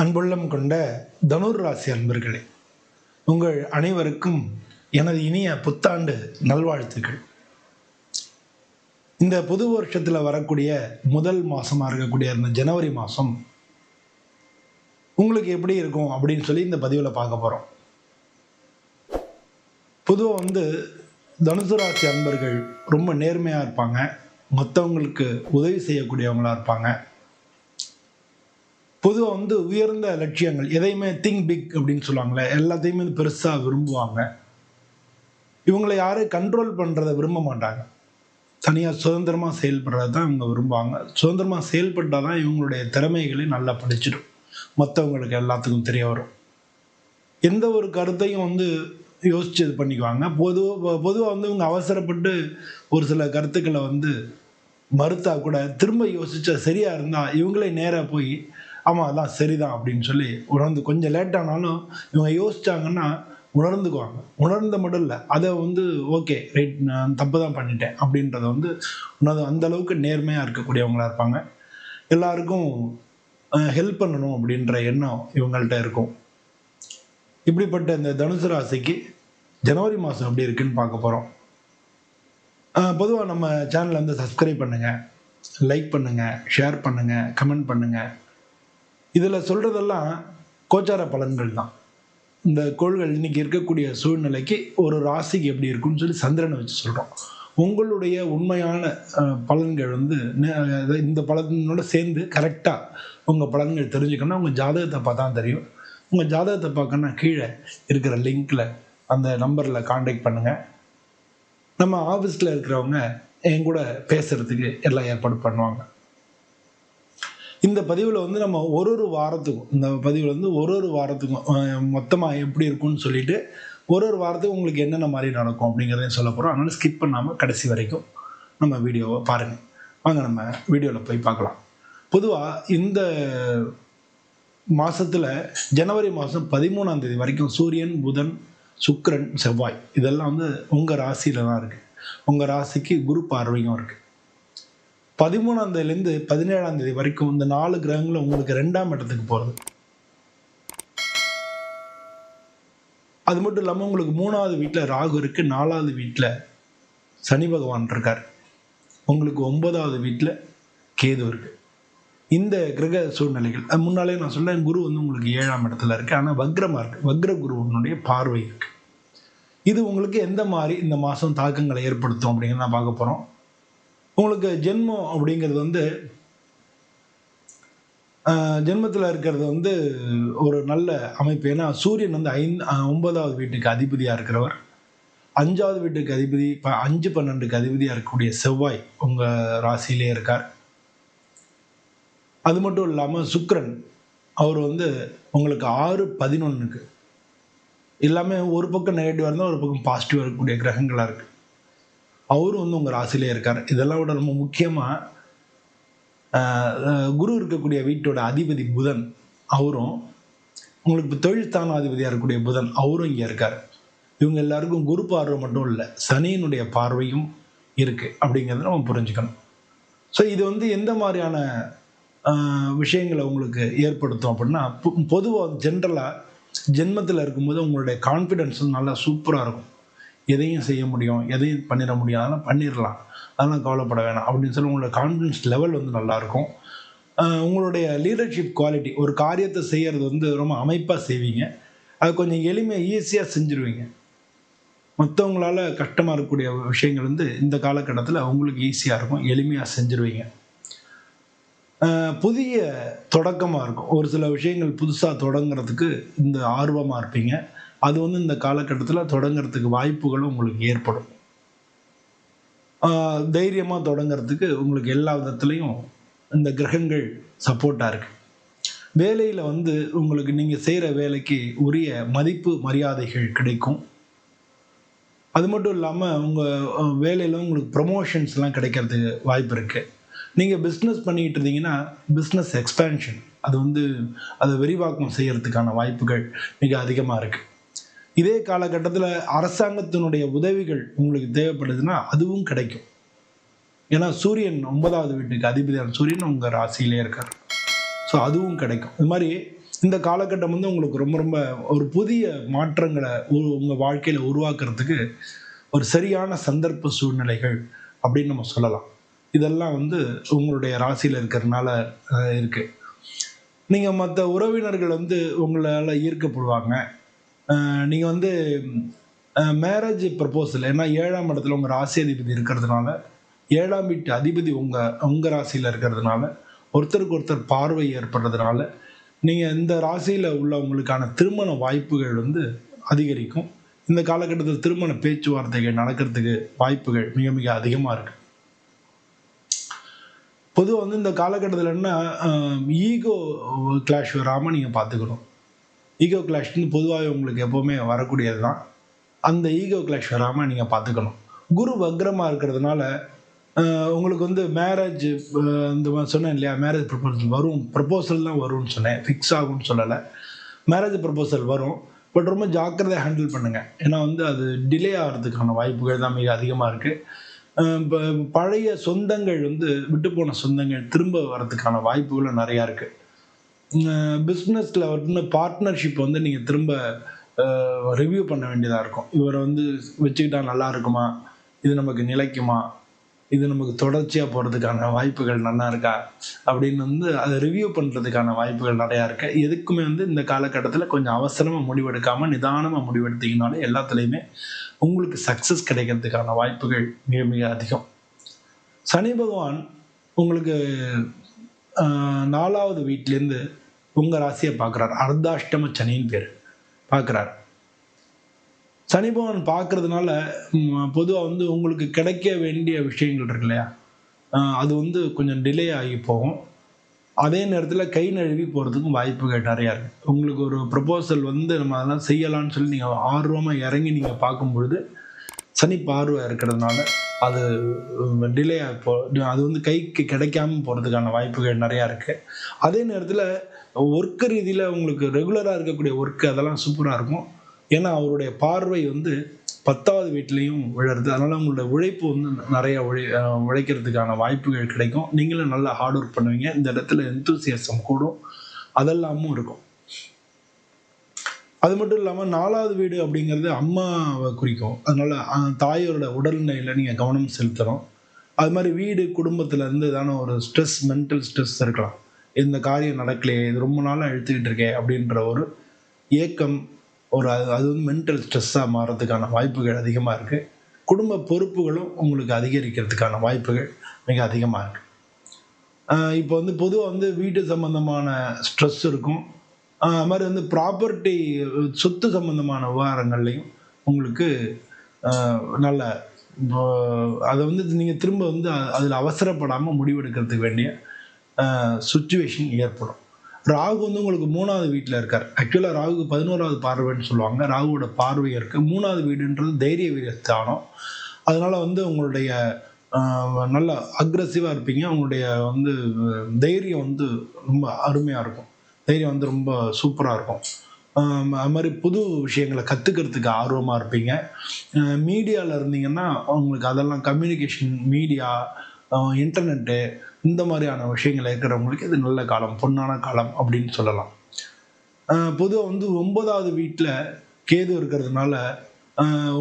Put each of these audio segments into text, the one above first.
அன்புள்ளம் கொண்ட தனுர் ராசி அன்பர்களே உங்கள் அனைவருக்கும் எனது இனிய புத்தாண்டு நல்வாழ்த்துக்கள். இந்த புது வருஷத்தில் வரக்கூடிய முதல் மாதமாக இருக்கக்கூடிய இந்த ஜனவரி மாதம் உங்களுக்கு எப்படி இருக்கும் அப்படின்னு சொல்லி இந்த பதிவில் பார்க்க போகிறோம் பொதுவாக வந்து தனுசு ராசி அன்பர்கள் ரொம்ப நேர்மையாக இருப்பாங்க. மற்றவங்களுக்கு உதவி செய்யக்கூடியவங்களாக இருப்பாங்க. பொதுவாக வந்து உயர்ந்த லட்சியங்கள் எதையுமே திங்க் பிக் அப்படின்னு சொல்லுவாங்களே எல்லாத்தையுமே பெருசாக விரும்புவாங்க. இவங்களை யாரும் கண்ட்ரோல் பண்ணுறதை விரும்ப மாட்டாங்க. தனியாக சுதந்திரமாக செயல்படுறது தான் இவங்க விரும்புவாங்க. சுதந்திரமாக செயல்பட்டால் தான் இவங்களுடைய திறமைகளை நல்லா படிச்சிடும். மற்றவங்களுக்கு எல்லாத்துக்கும் தெரிய வரும். எந்த ஒரு கருத்தையும் வந்து யோசிச்சு இது பண்ணிக்குவாங்க. பொதுவாக பொதுவாக வந்து இவங்க அவசரப்பட்டு ஒரு சில கருத்துக்களை வந்து மறுத்தா கூட திரும்ப யோசிச்சா சரியா இருந்தா இவங்களே நேராக போய் ஆமாம் அதான் சரிதான் அப்படின்னு சொல்லி உணர்ந்து கொஞ்சம் லேட் ஆனாலும் இவங்க யோசிச்சாங்கன்னா உணர்ந்துக்குவாங்க. உணர்ந்த மட்டும் இல்லை அதை வந்து ஓகே ரைட் நான் தப்பு தான் பண்ணிட்டேன் அப்படின்றத வந்து உணர்ந்து அந்த அளவுக்கு நேர்மையாக இருக்கக்கூடியவங்களாக இருப்பாங்க. எல்லாருக்கும் ஹெல்ப் பண்ணணும் அப்படின்ற எண்ணம் இவங்கள்ட்ட இருக்கும். இப்படிப்பட்ட இந்த தனுசு ராசிக்கு ஜனவரி மாதம் எப்படி இருக்குன்னு பார்க்க போகிறோம் பொதுவாக நம்ம சேனலை வந்து சப்ஸ்கிரைப் பண்ணுங்கள் லைக் பண்ணுங்கள் ஷேர் பண்ணுங்கள் கமெண்ட் பண்ணுங்கள் இதில் சொல்கிறதெல்லாம் கோச்சார பலன்கள் தான். இந்த கோள்கள் இன்னைக்கு இருக்கக்கூடிய சூழ்நிலைக்கு ஒரு ராசிக்கு எப்படி இருக்குன்னு சொல்லி சந்திரனை வச்சு சொல்கிறோம் உங்களுடைய உண்மையான பலன்கள் வந்து இந்த பலனோட சேர்ந்து கரெக்டாக உங்கள் பலன்கள் தெரிஞ்சுக்கணும்னா உங்கள் ஜாதகத்தை பார்த்தா தெரியும். உங்கள் ஜாதகத்தை பார்க்கணும்னா கீழே இருக்கிற லிங்க்கில் அந்த நம்பரில் காண்டாக்ட் பண்ணுங்கள் நம்ம ஆஃபீஸில் இருக்கிறவங்க என் கூட பேசுகிறதுக்கு எல்லாம் ஏற்பாடு பண்ணுவாங்க. இந்த பதிவில் வந்து நம்ம ஒரு ஒரு வாரத்துக்கும் இந்த பதிவில் வந்து ஒரு ஒரு வாரத்துக்கும் மொத்தமாக எப்படி இருக்கும்னு சொல்லிட்டு ஒரு ஒரு வாரத்துக்கு உங்களுக்கு என்னென்ன மாதிரி நடக்கும் அப்படிங்கிறதையும் சொல்ல போகிறோம் அதனால் ஸ்கிப் பண்ணாமல் கடைசி வரைக்கும் நம்ம வீடியோவை பாருங்கள் வாங்க நம்ம வீடியோவில் போய் பார்க்கலாம். பொதுவாக இந்த மாதத்தில் ஜனவரி மாதம் பதிமூணாம் தேதி வரைக்கும் சூரியன் புதன் சுக்கரன் செவ்வாய் இதெல்லாம் வந்து உங்கள் ராசியில் தான் இருக்குது உங்கள் ராசிக்கு குரு பார்வையும் இருக்குது பதிமூணாம் தேதியிலேருந்து பதினேழாம் தேதி வரைக்கும் இந்த நாலு கிரகங்களும் உங்களுக்கு ரெண்டாம் இடத்துக்கு போகிறது அது மட்டும் இல்லாமல் உங்களுக்கு மூணாவது வீட்டில் ராகு இருக்கு நாலாவது வீட்டில் சனி பகவான் இருக்கார். உங்களுக்கு ஒன்பதாவது வீட்டில் கேது இருக்கு. இந்த கிரக சூழ்நிலைகள் அது முன்னாலே நான் சொன்னேன் குரு வந்து உங்களுக்கு ஏழாம் இடத்துல இருக்கு. ஆனால் வக்ரமாக இருக்கு. வக்ர குருவனுடைய பார்வை இருக்கு. இது உங்களுக்கு எந்த மாதிரி இந்த மாதம் தாக்கங்களை ஏற்படுத்தும் அப்படிங்கிறத நான் பார்க்க போகிறோம் உங்களுக்கு ஜென்மம் அப்படிங்கிறது வந்து ஜென்மத்தில் இருக்கிறது வந்து ஒரு நல்ல அமைப்பு. ஏன்னா சூரியன் வந்து ஐந்து ஒன்பதாவது வீட்டுக்கு அதிபதியாக இருக்கிறவர். அஞ்சாவது வீட்டுக்கு அதிபதி இப்போ அஞ்சு பன்னெண்டுக்கு அதிபதியாக இருக்கக்கூடிய செவ்வாய் உங்கள் ராசியிலே இருக்கார். அது மட்டும் இல்லாமல் சுக்ரன் அவர் வந்து உங்களுக்கு ஆறு பதினொன்றுக்கு எல்லாமே ஒரு பக்கம் நெகட்டிவாக இருந்தால் ஒரு பக்கம் பாசிட்டிவாக இருக்கக்கூடிய கிரகங்களாக இருக்குது அவரும் வந்து உங்கள் ராசிலே இருக்கார். இதெல்லாம் விட ரொம்ப முக்கியமாக குரு இருக்கக்கூடிய வீட்டோட அதிபதி புதன் அவரும் உங்களுக்கு இப்போ தொழில் ஸ்தானாதிபதியாக இருக்கக்கூடிய புதன் அவரும் இங்கே இருக்கார். இவங்க எல்லாருக்கும் குரு பார்வை மட்டும் இல்லை சனியினுடைய பார்வையும் இருக்குது அப்படிங்கிறத நம்ம புரிஞ்சுக்கணும். ஸோ இது வந்து எந்த மாதிரியான விஷயங்களை உங்களுக்கு ஏற்படுத்தும் அப்படின்னா பொதுவாக ஜென்ரலாக ஜென்மத்தில் இருக்கும்போது உங்களுடைய கான்ஃபிடென்ஸ் நல்லா சூப்பராக இருக்கும். எதையும் செய்ய முடியும் எதையும் பண்ணிட முடியும் அதெல்லாம் பண்ணிடலாம். அதெல்லாம் கவலைப்பட வேணாம். அப்படின்னு சொல்லி உங்களோட கான்ஃபிடன்ஸ் லெவல் வந்து நல்லாயிருக்கும். உங்களுடைய லீடர்ஷிப் குவாலிட்டி ஒரு காரியத்தை செய்கிறது வந்து ரொம்ப அமைப்பாக செய்வீங்க. அது கொஞ்சம் எளிமையாக ஈஸியாக செஞ்சுருவீங்க. மற்றவங்களால கஷ்டமாக இருக்கக்கூடிய விஷயங்கள் வந்து இந்த காலகட்டத்தில் உங்களுக்கு ஈஸியாக இருக்கும். எளிமையாக செஞ்சுருவீங்க. புதிய தொடக்கமாக இருக்கும். ஒரு சில விஷயங்கள் புதுசாக தொடங்குறதுக்கு இந்த ஆர்வமாக இருப்பீங்க. அது வந்து இந்த காலகட்டத்தில் தொடங்குறதுக்கு வாய்ப்புகளும் உங்களுக்கு ஏற்படும். தைரியமாக தொடங்குறதுக்கு உங்களுக்கு எல்லா விதத்துலேயும் இந்த கிரகங்கள் சப்போர்ட்டாக இருக்குது வேலையில் வந்து உங்களுக்கு நீங்கள் செய்கிற வேலைக்கு உரிய மதிப்பு மரியாதைகள் கிடைக்கும். அது மட்டும் இல்லாமல் உங்கள் வேலையில் உங்களுக்கு ப்ரமோஷன்ஸ்லாம் கிடைக்கிறதுக்கு வாய்ப்பு இருக்குது நீங்கள் பிஸ்னஸ் பண்ணிக்கிட்டு இருந்தீங்கன்னா பிஸ்னஸ் எக்ஸ்பேன்ஷன் அது வந்து அதை விரிவாக்கம் செய்கிறதுக்கான வாய்ப்புகள் மிக அதிகமாக இருக்குது இதே காலகட்டத்தில் அரசாங்கத்தினுடைய உதவிகள் உங்களுக்கு தேவைப்படுதுன்னா அதுவும் கிடைக்கும். ஏன்னா சூரியன் ஒன்பதாவது வீட்டுக்கு அதிபதியான சூரியன் உங்கள் ராசியிலே இருக்கார். ஸோ அதுவும் கிடைக்கும். இது மாதிரி இந்த காலகட்டம் வந்து உங்களுக்கு ரொம்ப ரொம்ப ஒரு புதிய மாற்றங்களை உ- வாழ்க்கையில் உருவாக்குறதுக்கு ஒரு சரியான சந்தர்ப்ப சூழ்நிலைகள் அப்படின்னு நம்ம சொல்லலாம். இதெல்லாம் வந்து உங்களுடைய ராசியில் இருக்கிறதுனால இருக்குது நீங்கள் மற்ற உறவினர்கள் வந்து உங்களால் ஈர்க்கப்படுவாங்க. நீங்கள் நீங்க வந்து மேரேஜ் ப்ரப்போசல் ஏன்னா ஏழாம் இடத்துல உங்க ராசி அதிபதி இருக்கிறதுனால ஏழாம் வீட்டு அதிபதி உங்க உங்க ராசியில இருக்கிறதுனால ஒருத்தருக்கு ஒருத்தர் பார்வை ஏற்படுறதுனால நீங்க இந்த ராசியில உள்ளவங்களுக்கான திருமண வாய்ப்புகள் வந்து அதிகரிக்கும். இந்த காலகட்டத்தில் திருமண பேச்சுவார்த்தைகள் நடக்கிறதுக்கு வாய்ப்புகள் மிக மிக அதிகமாக இருக்கு. பொதுவாக வந்து இந்த காலகட்டத்தில் என்ன ஈகோ கிளாஷ் வராமல் நீங்கள் பார்த்துக்கணும். ஈகோ கிளாஷ்னு பொதுவாகவே உங்களுக்கு எப்போவுமே வரக்கூடியது தான் அந்த ஈகோ கிளாஷ் வராமல் நீங்கள் பார்த்துக்கணும் குரு வக்ரமாக இருக்கிறதுனால உங்களுக்கு வந்து மேரேஜ் இந்த மாதிரி சொன்னேன் இல்லையா? மேரேஜ் ப்ரப்போசல் வரும். ப்ரப்போசல் தான் வரும்னு சொன்னேன். ஃபிக்ஸ் ஆகும்னு சொல்லலை. மேரேஜ் ப்ரப்போசல் வரும். பட் ரொம்ப ஜாக்கிரதையாக ஹேண்டில் பண்ணுங்கள் ஏன்னா வந்து அது டிலே ஆகிறதுக்கான வாய்ப்புகள் தான் மிக அதிகமாக இருக்குது பழைய சொந்தங்கள் வந்து விட்டு போன சொந்தங்கள் திரும்ப வரதுக்கான வாய்ப்புகளும் நிறையா இருக்குது பிஸ்னஸில் வந்து பார்ட்னர்ஷிப் வந்து நீங்கள் திரும்ப ரிவ்யூ பண்ண வேண்டியதாக இருக்கும். இவரை வந்து வச்சுக்கிட்டா நல்லா இருக்குமா? இது நமக்கு நிலைக்குமா? இது நமக்கு தொடர்ச்சியாக போகிறதுக்கான வாய்ப்புகள் நல்லா இருக்கா? அப்படின்னு வந்து அதை ரிவ்யூ பண்ணுறதுக்கான வாய்ப்புகள் நிறையா இருக்கு. எதுக்குமே வந்து இந்த காலகட்டத்தில் கொஞ்சம் அவசரமாக முடிவெடுக்காமல் நிதானமாக முடிவெடுத்தீங்கனாலே எல்லாத்துலேயுமே உங்களுக்கு சக்ஸஸ் கிடைக்கிறதுக்கான வாய்ப்புகள் மிக மிக அதிகம். சனி பகவான் உங்களுக்கு நாலாவது வீட்டிலேருந்து உங்கள் ராசியை பார்க்குறாரு. அர்த்தாஷ்டம சனின்னு பேர். பார்க்குறாரு. சனி பகவான் பார்க்கறதுனால பொதுவாக வந்து உங்களுக்கு கிடைக்க வேண்டிய விஷயங்கள் இருக்கு இல்லையா? அது வந்து கொஞ்சம் டிலே ஆகி போகும். அதே நேரத்தில் கை நழுவி போகிறதுக்கும் வாய்ப்புகள் நிறையா இருக்குது உங்களுக்கு ஒரு ப்ரப்போசல் வந்து நம்ம அதெல்லாம் செய்யலாம்னு சொல்லி நீங்கள் ஆர்வமாக இறங்கி நீங்கள் பார்க்கும்பொழுது சனி பார்வை இருக்கிறதுனால அது டிலே போ அது வந்து கைக்கு கிடைக்காம போகிறதுக்கான வாய்ப்புகள் நிறையா இருக்குது அதே நேரத்தில் ஒர்க்கு ரீதியில் உங்களுக்கு ரெகுலராக இருக்கக்கூடிய ஒர்க்கு அதெல்லாம் சூப்பராக இருக்கும். ஏன்னா அவருடைய பார்வை வந்து பத்தாவது வீட்லேயும் விழருது அதனால் உங்களோட உழைப்பு வந்து நிறையா உழை உழைக்கிறதுக்கான வாய்ப்புகள் கிடைக்கும். நீங்களும் நல்லா ஹார்ட் ஒர்க் பண்ணுவீங்க. இந்த இடத்துல எந்தூசியசம் கூடும். அதெல்லாமும் இருக்கும். அது மட்டும் இல்லாமல் நாலாவது வீடு அப்படிங்கிறது அம்மாவை குறிக்கும். அதனால தாயோட உடல்நிலையில் நீங்கள் கவனம் செலுத்தணும். அது மாதிரி வீடு குடும்பத்தில் இருந்து தானே ஒரு ஸ்ட்ரெஸ் மென்டல் ஸ்ட்ரெஸ் இருக்கலாம். இந்த காரியம் நடக்கலையே இது ரொம்ப நாளாக இழுத்துக்கிட்டு இருக்கே அப்படின்ற ஒரு ஏக்கம் ஒரு அது அது வந்து மென்டல் ஸ்ட்ரெஸ்ஸாக மாறதுக்கான வாய்ப்புகள் அதிகமாக இருக்குது குடும்ப பொறுப்புகளும் உங்களுக்கு அதிகரிக்கிறதுக்கான வாய்ப்புகள் மிக அதிகமாக இருக்குது இப்போ வந்து பொதுவாக வந்து வீட்டு சம்பந்தமான ஸ்ட்ரெஸ் இருக்கும். அது மாதிரி வந்து ப்ராப்பர்ட்டி சொத்து சம்பந்தமான விவகாரங்கள்லையும் உங்களுக்கு நல்ல அதை வந்து நீங்கள் திரும்ப வந்து அதில் அவசரப்படாமல் முடிவெடுக்கிறதுக்கு வேண்டிய சுச்சுவேஷன் ஏற்படும். ராகு வந்து உங்களுக்கு மூணாவது வீட்டில் இருக்கார். ஆக்சுவலாக ராகுக்கு பதினோராவது பார்வைன்னு சொல்லுவாங்க. ராகுவோட பார்வை இருக்குது மூணாவது வீடுன்றது தைரிய வீரஸ்தானம். அதனால் வந்து உங்களுடைய நல்லா நல்ல அக்ரஸிவாக இருப்பீங்க. உங்களுடைய வந்து தைரியம் வந்து ரொம்ப அருமையாக இருக்கும். தைரியம் வந்து ரொம்ப சூப்பராக இருக்கும். அது மாதிரி புது விஷயங்களை கற்றுக்கிறதுக்கு ஆர்வமாக இருப்பீங்க. மீடியாவில் இருந்தீங்கன்னா உங்களுக்கு அதெல்லாம் கம்யூனிகேஷன் மீடியா இன்டர்நெட்டு இந்த மாதிரியான விஷயங்கள் இருக்கிறவங்களுக்கு இது நல்ல காலம் பொன்னான காலம் அப்படின்னு சொல்லலாம். பொதுவாக வந்து ஒன்பதாவது வீட்டில் கேது இருக்கிறதுனால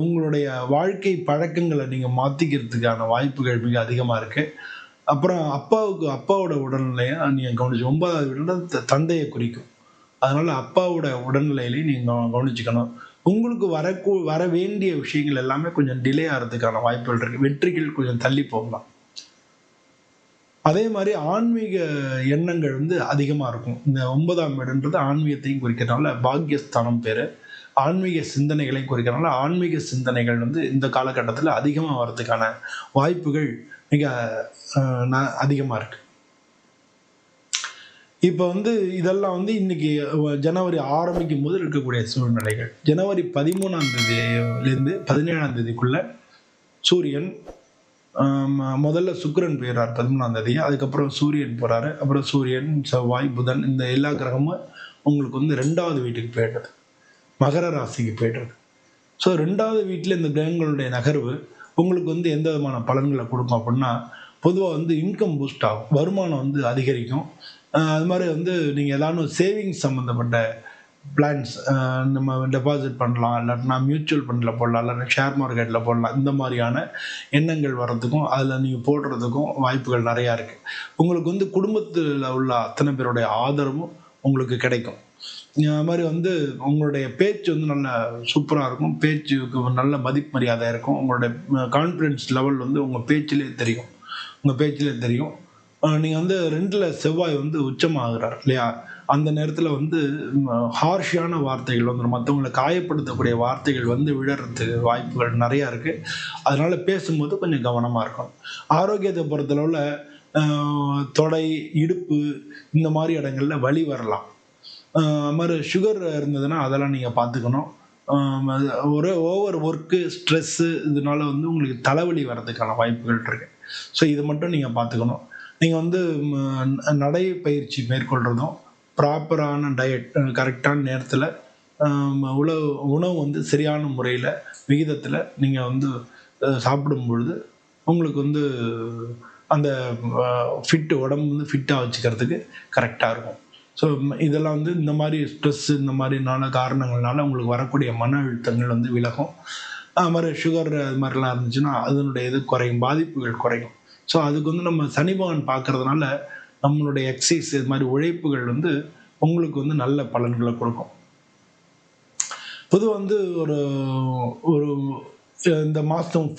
உங்களுடைய வாழ்க்கை பழக்கங்களை நீங்கள் மாற்றிக்கிறதுக்கான வாய்ப்புகள் மிக அதிகமாக இருக்குது அப்புறம் அப்பாவுக்கு அப்பாவோட உடல்நிலையை நீங்கள் கவனிச்சு ஒன்பதாவது வீடுன்றது தந்தையை குறிக்கும். அதனால அப்பாவோட உடல்நிலையிலையும் நீங்கள் கவனிச்சுக்கணும். உங்களுக்கு வரக்கூ வர வேண்டிய விஷயங்கள் எல்லாமே கொஞ்சம் டிலே ஆகிறதுக்கான வாய்ப்புகள் இருக்கு. வெற்றிகள் கொஞ்சம் தள்ளி போகலாம். அதே மாதிரி ஆன்மீக எண்ணங்கள் வந்து அதிகமாக இருக்கும். இந்த ஒன்பதாம் வீடுன்றது ஆன்மீகத்தையும் குறிக்கிறதுனால பாக்யஸ்தானம் பேர். ஆன்மீக சிந்தனைகளையும் குறிக்கிறதுனால ஆன்மீக சிந்தனைகள் வந்து இந்த காலகட்டத்தில் அதிகமாக வர்றதுக்கான வாய்ப்புகள் மிக அதிகமாக இருக்கு. இப்போ வந்து இதெல்லாம் வந்து இன்னைக்கு ஜனவரி ஆரம்பிக்கும் போது இருக்கக்கூடிய சூழ்நிலைகள். ஜனவரி பதிமூணாம் தேதியிலேருந்து பதினேழாம் தேதிக்குள்ள சூரியன் முதல்ல சுக்கிரன் போயிடுறார் பதிமூணாம் தேதி அதுக்கப்புறம் சூரியன் போறாரு. அப்புறம் சூரியன் செவ்வாய் புதன் இந்த எல்லா கிரகமும் உங்களுக்கு வந்து ரெண்டாவது வீட்டுக்கு போயிடுறது. மகர ராசிக்கு போயிடுறது. ஸோ ரெண்டாவது வீட்டில் இந்த கிரகங்களுடைய நகர்வு உங்களுக்கு வந்து எந்த விதமான பலன்களை கொடுக்கும் அப்படின்னா பொதுவாக வந்து இன்கம் பூஸ்ட் ஆகும். வருமானம் வந்து அதிகரிக்கும். அது மாதிரி வந்து நீங்கள் ஏதாவது சேவிங்ஸ் சம்மந்தப்பட்ட பிளான்ஸ் நம்ம டெபாசிட் பண்ணலாம் இல்லாட்டினா மியூச்சுவல் ஃபண்டில் போடலாம் இல்லாட்டி ஷேர் மார்க்கெட்டில் போடலாம். இந்த மாதிரியான எண்ணங்கள் வர்றதுக்கும் அதில் நீங்கள் போடுறதுக்கும் வாய்ப்புகள் நிறையா இருக்குது உங்களுக்கு வந்து குடும்பத்தில் உள்ள அத்தனை பேருடைய ஆதரவும் உங்களுக்கு கிடைக்கும். அது மாதிரி வந்து உங்களுடைய பேச்சு வந்து நல்ல சூப்பராக இருக்கும். பேச்சுக்கு நல்ல மதிப்பு மரியாதை இருக்கும். உங்களுடைய கான்ஃபிடென்ஸ் லெவல் வந்து உங்கள் பேச்சிலே தெரியும். உங்கள் பேச்சிலே தெரியும். நீங்கள் வந்து ரெண்டில் செவ்வாய் வந்து உச்சமாகிறார் இல்லையா? அந்த நேரத்தில் வந்து ஹார்ஷியான வார்த்தைகள் வந்துடும் மற்றவங்களை காயப்படுத்தக்கூடிய வார்த்தைகள் வந்து விழறதுக்கு வாய்ப்புகள் நிறையா இருக்குது அதனால் பேசும்போது கொஞ்சம் கவனமாக இருக்கும் ஆரோக்கியத்தை பொறுத்தளவில் தொடை இடுப்பு இந்த மாதிரி இடங்கள்ல வழி வரலாம். மாதிரி சுகர் இருந்ததுன்னா அதெல்லாம் நீங்கள் பார்த்துக்கணும். ஒரு ஓவர் ஒர்க்கு ஸ்ட்ரெஸ்ஸு இதனால வந்து உங்களுக்கு தலைவலி வர்றதுக்கான வாய்ப்புகள் இருக்கு. ஸோ இது மட்டும் நீங்கள் பார்த்துக்கணும். நீங்கள் வந்து நடைப்பயிற்சி நடை பயிற்சி மேற்கொள்கிறதும் ப்ராப்பரான டயட் கரெக்டான நேரத்தில் உணவு உணவு வந்து சரியான முறையில் விகிதத்தில் நீங்கள் வந்து சாப்பிடும் பொழுது உங்களுக்கு வந்து அந்த ஃபிட்டு உடம்பு வந்து ஃபிட்டாக வச்சுக்கிறதுக்கு கரெக்டாக இருக்கும். ஸோ இதெல்லாம் வந்து இந்த மாதிரி ஸ்ட்ரெஸ் இந்த மாதிரினால காரணங்கள்னால உங்களுக்கு வரக்கூடிய மன அழுத்தங்கள் வந்து விலகும். அது மாதிரி சுகர் அது மாதிரிலாம் இருந்துச்சுன்னா அதனுடைய இது குறையும் பாதிப்புகள் குறையும். ஸோ அதுக்கு வந்து நம்ம சனி பகவான் பார்க்கறதுனால நம்மளுடைய எக்ஸசைஸ் இது மாதிரி உழைப்புகள் வந்து உங்களுக்கு வந்து நல்ல பலன்களை கொடுக்கும். பொதுவாக வந்து ஒரு ஒரு இந்த மாதம்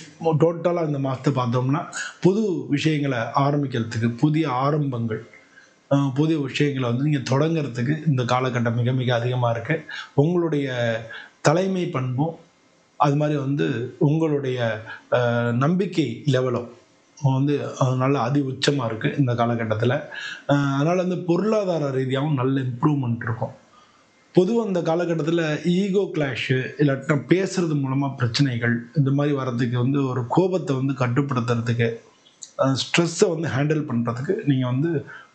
டோட்டலாக இந்த மாதத்தை பார்த்தோம்னா புது விஷயங்களை ஆரம்பிக்கிறதுக்கு புதிய ஆரம்பங்கள் புதிய விஷயங்களை வந்து நீங்கள் தொடங்குறதுக்கு இந்த காலகட்டம் மிக மிக அதிகமாக இருக்குது உங்களுடைய தலைமை பண்பும் அது மாதிரி வந்து உங்களுடைய நம்பிக்கை லெவலும் வந்து நல்ல அதி உச்சமாக இருக்குது இந்த காலகட்டத்தில். அதனால் வந்து பொருளாதார ரீதியாகவும் நல்ல இம்ப்ரூவ்மெண்ட் இருக்கும். பொதுவாக இந்த காலகட்டத்தில் ஈகோ கிளாஷு இல்லாட்டம் பேசுறது மூலமாக பிரச்சனைகள் இந்த மாதிரி வர்றதுக்கு வந்து ஒரு கோபத்தை வந்து கட்டுப்படுத்துறதுக்கு ஸ்ட்ரெஸ்ஸை வந்து ஹேண்டில் பண்ணுறதுக்கு நீங்கள் வந்து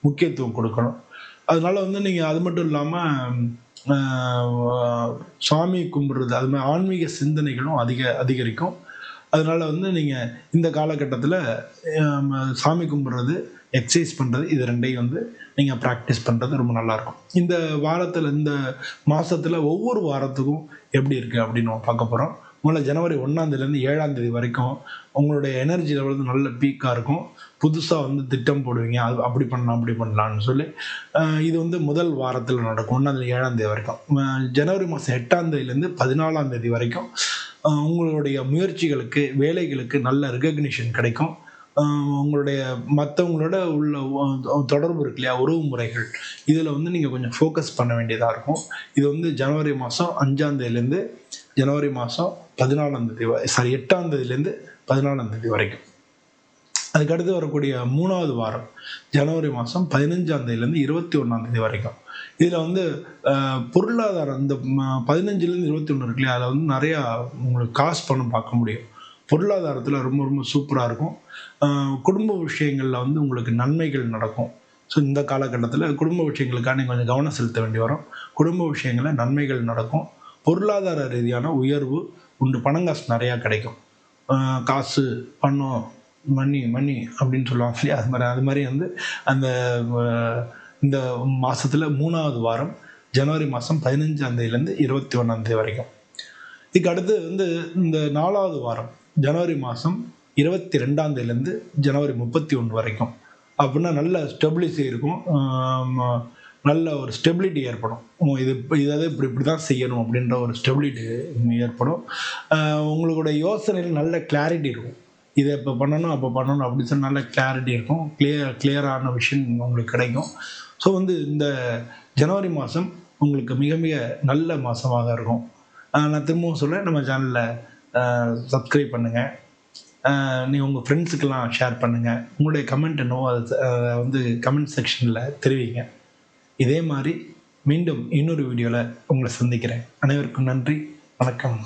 முக்கியத்துவம் கொடுக்கணும். அதனால வந்து நீங்கள் அது மட்டும் இல்லாமல் சாமி கும்பிட்றது அது மாதிரி ஆன்மீக சிந்தனைகளும் அதிக அதிகரிக்கும். அதனால வந்து நீங்கள் இந்த காலகட்டத்தில் சாமி கும்பிட்றது எக்ஸசைஸ் பண்ணுறது இது ரெண்டையும் வந்து நீங்கள் ப்ராக்டிஸ் பண்ணுறது ரொம்ப நல்லாயிருக்கும். இந்த வாரத்தில் இந்த மாதத்தில் ஒவ்வொரு வாரத்துக்கும் எப்படி இருக்குது அப்படின்னு பார்க்க போகிறோம் முதல்ல ஜனவரி ஒன்றாந்தேதிலேருந்து ஏழாம் தேதி வரைக்கும் உங்களுடைய எனர்ஜி லெவல் வந்து நல்ல பீக்காக இருக்கும். புதுசாக வந்து திட்டம் போடுவீங்க. அது அப்படி பண்ணலாம் அப்படி பண்ணலான்னு சொல்லி இது வந்து முதல் வாரத்தில் நடக்கும். ஒன்றாந்தேதி ஏழாம் தேதி வரைக்கும் ஜனவரி மாதம் எட்டாம் தேதியிலேருந்து பதினாலாம் தேதி வரைக்கும் உங்களுடைய முயற்சிகளுக்கு வேலைகளுக்கு நல்ல ரெகக்னிஷன் கிடைக்கும். உங்களுடைய மற்றவங்களோட உள்ள தொடர்பு இருக்கு இல்லையா? உறவு முறைகள். இதில் வந்து நீங்கள் கொஞ்சம் ஃபோக்கஸ் பண்ண வேண்டியதாக இருக்கும். இது வந்து ஜனவரி மாதம் அஞ்சாந்தேதிலேருந்து ஜனவரி மாதம் பதினாலாம் தேதி சாரி எட்டாம் தேதியிலேருந்து பதினாலாம் தேதி வரைக்கும். அதுக்கடுத்து வரக்கூடிய மூணாவது வாரம் ஜனவரி மாதம் பதினஞ்சாம் தேதியிலேருந்து இருபத்தி ஒன்றாம் தேதி வரைக்கும். இதில் வந்து பொருளாதாரம் இந்த பதினஞ்சுலேருந்து இருபத்தி ஒன்று இருக்கு இல்லையா? அதில் வந்து நிறையா உங்களுக்கு காசு பணம் பார்க்க முடியும். பொருளாதாரத்தில் ரொம்ப ரொம்ப சூப்பராக இருக்கும். குடும்ப விஷயங்களில் வந்து உங்களுக்கு நன்மைகள் நடக்கும். ஸோ இந்த காலகட்டத்தில் குடும்ப விஷயங்களுக்காக நீங்கள் கொஞ்சம் கவனம் செலுத்த வேண்டி வரும். குடும்ப விஷயங்களில் நன்மைகள் நடக்கும். பொருளாதார ரீதியான உயர்வு உண்டு. பணங்காசு நிறையா கிடைக்கும். காசு பணம் மணி மணி அப்படின்னு சொல்லுவாங்க இல்லையா? அது மாதிரி அது மாதிரி வந்து அந்த இந்த மாதத்தில் மூணாவது வாரம் ஜனவரி மாதம் பதினஞ்சாம் தேதியிலேருந்து இருபத்தி ஒன்றாம் தேதி வரைக்கும். இதுக்கு அடுத்து வந்து இந்த நாலாவது வாரம் ஜனவரி மாதம் இருபத்தி ரெண்டாம் தேதியிலேருந்து ஜனவரி முப்பத்தி ஒன்று வரைக்கும். அப்படின்னா நல்ல ஸ்டெபிலிட்டி இருக்கும். நல்ல ஒரு ஸ்டெபிலிட்டி ஏற்படும். இது இதாவது இப்படி இப்படி தான் செய்யணும் அப்படின்ற ஒரு ஸ்டெபிலிட்டி ஏற்படும். உங்களோட உங்களுடைய யோசனையில் நல்ல கிளாரிட்டி இருக்கும். இதை இப்போ பண்ணணும் அப்போ பண்ணணும் அப்படின்னு சொல்லி நல்ல கிளாரிட்டி இருக்கும். கிளியர் கிளியரான விஷயம் உங்களுக்கு கிடைக்கும். ஸோ வந்து இந்த ஜனவரி மாதம் உங்களுக்கு மிக மிக நல்ல மாதமாக இருக்கும். நான் திரும்பவும் சொல்ல நம்ம சேனலில் சப்ஸ்கிரைப் பண்ணுங்கள் நீங்கள் உங்கள் ஃப்ரெண்ட்ஸுக்கெல்லாம் ஷேர் பண்ணுங்கள் உங்களுடைய கமெண்ட் என்னவோ அது வந்து கமெண்ட் செக்ஷனில் தெரிவிங்க. இதே மாதிரி மீண்டும் இன்னொரு வீடியோவில் உங்களை சந்திக்கிறேன். அனைவருக்கும் நன்றி. வணக்கம்.